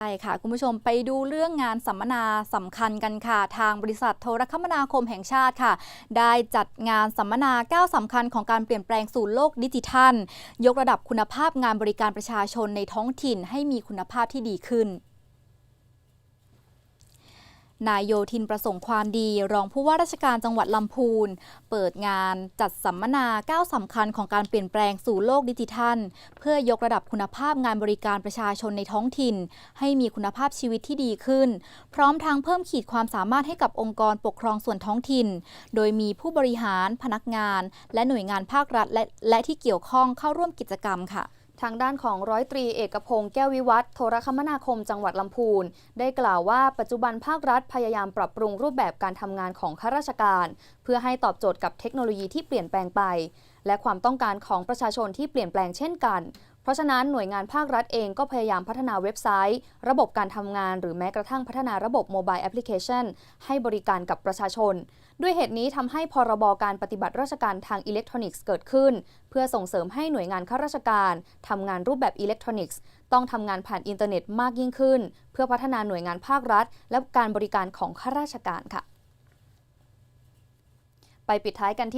ใช่ค่ะ คุณผู้ชมไปดูเรื่องงานสัมมนาสำคัญกันค่ะ ทางบริษัทโทรคมนาคมแห่งชาติค่ะ ได้จัดงานสัมมนาก้าวสำคัญของการเปลี่ยนแปลงสู่โลกดิจิทัล ยกระดับคุณภาพงานบริการประชาชนในท้องถิ่นให้มีคุณภาพที่ดีขึ้น นายโยธินประสงค์ความดี รองผู้ว่าราชการจังหวัดลำพูน เปิดงานจัดสัมมนาก้าวสำคัญของการเปลี่ยนแปลงสู่โลกดิจิทัล เพื่อยกระดับคุณภาพงานบริการประชาชนในท้องถิ่น ให้มีคุณภาพชีวิตที่ดีขึ้น พร้อมทั้งเพิ่มขีดความสามารถให้กับองค์กรปกครองส่วนท้องถิ่น โดยมีผู้บริหาร พนักงาน และหน่วยงานภาครัฐและและที่เกี่ยวข้องเข้าร่วมกิจกรรมค่ะ ทางด้านของร้อยตรีเอกพงศ์แก้ววิวัฒน์โทรคมนาคมจังหวัดลำพูน ได้กล่าวว่าปัจจุบันภาครัฐพยายามปรับปรุงรูปแบบการทำงานของข้าราชการ เพื่อให้ตอบโจทย์กับเทคโนโลยีที่เปลี่ยนแปลงไป และความต้องการของประชาชนที่เปลี่ยนแปลงเช่นกันเราะฉะนั้นหน่วยงานภาครัฐเองก็พยายามพัฒนาเว็บไซต์ ระบบการทำงานหรือแม้กระทั่งพัฒนาระบบโมบายแอปพลิเคชันให้บริการกับประชาชน ด้วยเหตุนี้ทำให้พรบการปฏิบัติราชการทางอิเล็กทรอนิกส์เกิดขึ้น เพื่อส่งเสริมให้หน่วยงานข้าราชการทำงานรูปแบบอิเล็กทรอนิกส์ต้องทำงานผ่านอินเทอร์เน็ตมากยิ่งขึ้น เพื่อพัฒนาหน่วยงานภาครัฐ และการบริการของข้าราชการค่ะ ไปปิดท้ายกันที่